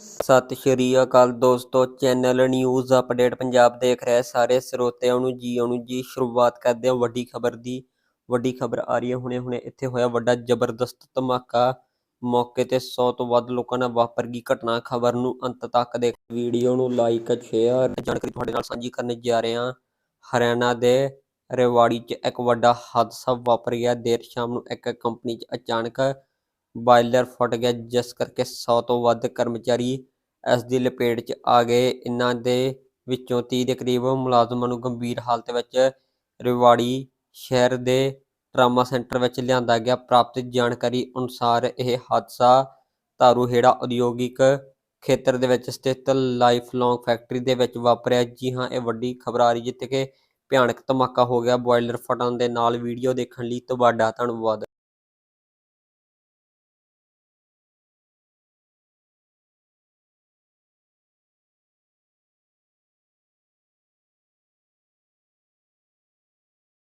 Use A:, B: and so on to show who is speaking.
A: ਸਤਿ ਸ਼੍ਰੀ ਅਕਾਲ ਦੋਸਤੋ, channel news update Punjab ਦੇਖ ਰਹੇ ਸਾਰੇ ਸਰੋਤਿਆਂ ਨੂੰ ਜੀ ਆਇਆਂ ਨੂੰ ਜੀ ਸ਼ੁਰੂਆਤ ਕਰਦੇ ਹਾਂ ਵੱਡੀ ਖਬਰ ਦੀ। ਵੱਡੀ ਖਬਰ ਆ ਰਹੀ ਹੈ ਹੁਣੇ ਹੁਣੇ ਇੱਥੇ ਹੋਇਆ ਵੱਡਾ ਜ਼ਬਰਦਸਤ ਧਮਾਕਾ। ਮੌਕੇ ਤੇ 100 ਤੋਂ ਵੱਧ ਲੋਕਾਂ ਨਾਲ ਵਾਪਰ ਗਈ ਘਟਨਾ। ਖਬਰ ਨੂੰ ਅੰਤ ਤੱਕ ਦੇਖ ਵੀਡੀਓ ਨੂੰ ਲਾਈਕ, ਸ਼ੇਅਰ ਜਾਣਕਾਰੀ ਤੁਹਾਡੇ ਨਾਲ ਸਾਂਝੀ ਕਰਨ ਜਾ ਰਹੇ ਹਾਂ। ਹਰਿਆਣਾ ਦੇ ਰੇਵਾੜੀ 'ਚ ਇੱਕ ਵੱਡਾ ਹਾਦਸਾ ਵਾਪਰ ਗਿਆ। ਦੇਰ ਸ਼ਾਮ ਨੂੰ ਇੱਕ ਕੰਪਨੀ 'ਚ ਅਚਾਨਕ ਬਾਇਲਰ ਫਟ ਗਿਆ, ਜਿਸ ਕਰਕੇ 100 ਤੋਂ ਵੱਧ ਕਰਮਚਾਰੀ ਇਸ ਦੀ ਲਪੇਟ 'ਚ ਆ ਗਏ। ਇਹਨਾਂ ਦੇ ਵਿੱਚੋਂ 30 ਦੇ ਕਰੀਬ ਮੁਲਾਜ਼ਮਾਂ ਨੂੰ ਗੰਭੀਰ ਹਾਲਤ ਵਿੱਚ ਰਿਵਾੜੀ ਸ਼ਹਿਰ ਦੇ ਟਰਾਮਾ ਸੈਂਟਰ ਵਿੱਚ ਲਿਆਂਦਾ ਗਿਆ। ਪ੍ਰਾਪਤ ਜਾਣਕਾਰੀ ਅਨੁਸਾਰ ਇਹ ਹਾਦਸਾ ਤਾਰੂਹੇੜਾ ਉਦਯੋਗਿਕ ਖੇਤਰ ਦੇ ਵਿੱਚ ਸਥਿਤ ਲਾਈਫ ਲੌਂਗ ਫੈਕਟਰੀ ਦੇ ਵਿੱਚ ਵਾਪਰਿਆ। ਜੀ ਹਾਂ, ਇਹ ਵੱਡੀ ਖਬਰ ਆ ਰਹੀ ਜਿੱਥੇ ਕਿ ਭਿਆਨਕ ਧਮਾਕਾ ਹੋ ਗਿਆ। ਬੋਇਲਰ ਫਟਣ ਦੇ ਨਾਲ ਵੀਡੀਓ ਦੇਖਣ ਲਈ ਤੁਹਾਡਾ ਧੰਨਵਾਦ।